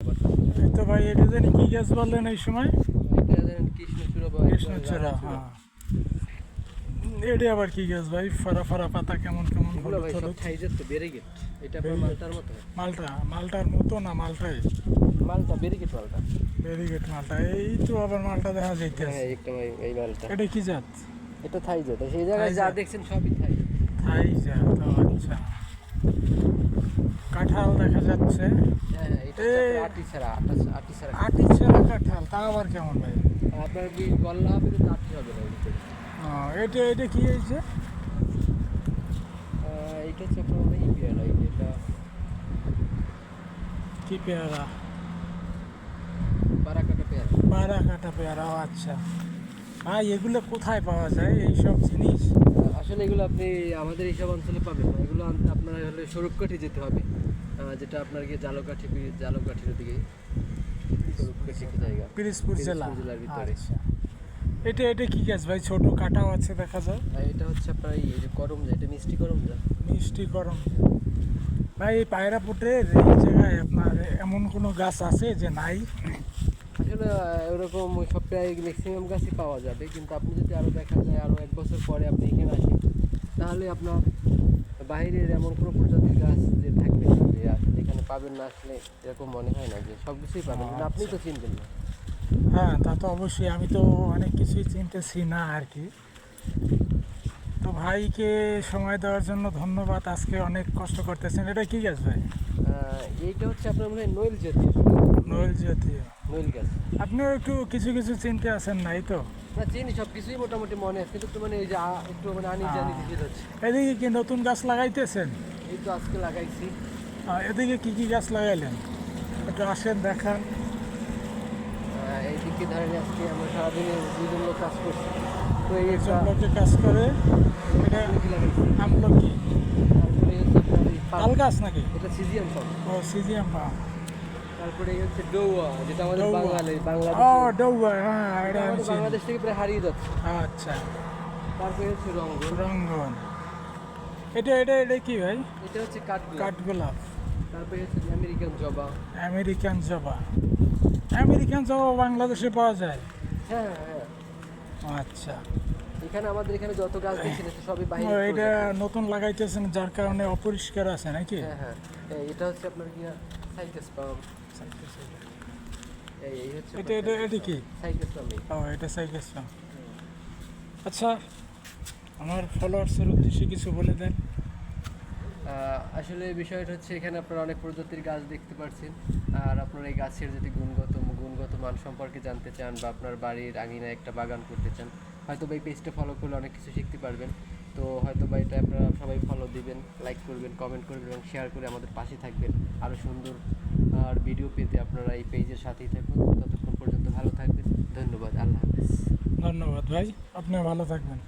এই তো ভাই এটা জানি কি গাছ বললেন এই সময়? কৃষ্ণচূড়া হ্যাঁ। এটা আবার কি গাছ ভাই? ফরা ফরা পাতা কেমন কেমন হলুদ ভাই সব সাইজের তো বেরিগেট এটা আপনার মালটার মতো। মালটা? মালটার মতো না মালটাই? মালটা বেরিগেট মালটা। ভেরি গুড মালটা। এই তো আবার মালটা দেখা যাইতেছে। হ্যাঁ একদম এই- এই মালটা। এটা কি জাত? এটা থাই জাত। সেই জায়গায় যা দেখছেন সবই থাই থাই জাত আচ্ছা। কাঁঠাল দেখা যাচ্ছে। হ্যাঁ হ্যাঁ এটা এই- হচ্ছে আটি ছাড়া আটি ছাড়া কাঁঠাল তা আবার কেমন ভাই? আপনার কি গল্লা হবে কিন্তু আটি হবে না এর ভিতরে। ও, এটা এটা কি হয়েছে? এটা হচ্ছে আপনার পেয়ারা এই এটা কি পেয়ারা? পেয়ারা। বারা কাটা পেয়ারা আচ্ছা। ভাই এগুলো কোথায় পাওয়া যায় এইসব জিনিস? আসলে এগুলো আপনি আমাদের এইসব অঞ্চলে পাবেন না। এগুলো আনতে আপনার হলে স্বরূপকাঠি যেতে হবে। যেটা আপনার গিয়ে জালকাঠি জালকাঠির ওদিকে। স্বরূপকাঠি জায়গা। পিরিজপুর জেলা। জেলার ভিতরে। আচ্ছা। এটা এটা কি গাছ ভাই? ছোট কাটাও আছে দেখা যায়? আর এটা হচ্ছে আপনার এই যে করম যা এটা মিষ্টি করম যা মিষ্টি গরম ভাই এই পায়রাপুটের এই জায়গায় আপনার এমন কোনো গাছ আছে যে নাই? আসলে আহ, ওরকম সব প্রায় ম্যাক্সিমাম গাছই পাওয়া যাবে। কিন্তু আপনি যদি আরও দেখা যায় আরও এক বছর পরে আপনি এখানে আসেন তাহলে আপনার বাইরের এমন কোনো প্রজাতির গাছ যে থাকবে না যে আসলে এখানে পাবেন না আসলে এরকম মনে হয় না যে সব কিছুই পাবেন কিন্তু আপনি তো চিনবেন না। হ্যাঁ তা তো অবশ্যই আমি তো অনেক কিছুই চিনতেছি না আর কি। তো ভাইকে সময় দেওয়ার জন্য ধন্যবাদ আজকে অনেক কষ্ট করতেছেন। এটা কি গাছ ভাই? এইটা হচ্ছে আপনার মনে হয় নইল জাতীয়। নইল জাতীয়। নইল গাছ। আপনিও একটু কিছু কিছু চিনতে আছেন নাই তো? না চিনি সব কিছুই মোটামুটি মনে আছে কিন্তু মানে এই যে একটু মানে আনি জানি এদিকে কি নতুন গাছ লাগাইতেছেন? এই তো আজকে লাগাইছি। এদিকে কি কি গাছ লাগাইলেন? একটু আসেন দেখান। আহ, এইদিকে ধরেন আজকে আমরা সারাদিনে দুজন লোক কাজ করছি। তো এই লোকে কাজ করে? এটা আমলকি তারপরে। তাল গাছ নাকি? এটা সিজিয়াম পাম ও সিজিয়াম পাম তারপরে হচ্ছে ডৌয়া যেটা আমাদের ডৌয়া। বাঙালি ও বাংলাদেশ ডৌবা হ্যাঁ এটা আমি বাংলাদেশ থেকে প্রায় হারিয়ে যাচ্ছে। আচ্ছা। তারপরে হচ্ছে রঙ্গন রঙ্গন এটা এটা এটা কি ভাই? এটা হচ্ছে কাঠগোলাপ। কাঠগোলাপ। তারপরে হচ্ছে আমেরিকান জবা। আমেরিকান জবা। আমেরিকান জবা বাংলাদেশে পাওয়া যায়? হ্যাঁ হ্যাঁ আচ্ছা। এখানে আমাদের এখানে যত গাছ দেখছেন এটা সবই বাইরে এটা নতুন লাগাইতেছেন যার কারণে অপরিষ্কার আছে নাকি? হ্যাঁ হ্যাঁ। এটা হচ্ছে আপনার কি সাইকাস পাম এটা আচ্ছা আমার ফলোয়ার্সের উদ্দেশ্যে কিছু বলে দেন। আসলে বিষয়টা হচ্ছে, এখানে আপনারা অনেক প্রজাতির গাছ দেখতে পাচ্ছেন আর আপনার এই গাছের যদি গুণগত গুণগত মান সম্পর্কে জানতে চান বা আপনার বাড়ির আঙিনায় একটা বাগান করতে চান, হয়তো বা এই পেজটা ফলো করলে অনেক কিছু শিখতে পারবেন। তো হয়তো বা এটা আপনারা সবাই ফলো দিবেন লাইক করবেন কমেন্ট করবেন এবং শেয়ার করে আমাদের পাশে থাকবেন। আরও সুন্দর আর ভিডিও পেতে আপনারা এই পেজের সাথেই থাকুন। ততক্ষণ পর্যন্ত ভালো থাকবেন। ধন্যবাদ। আল্লাহ হাফেজ। ধন্যবাদ ভাই। আপনিও ভালো থাকবেন।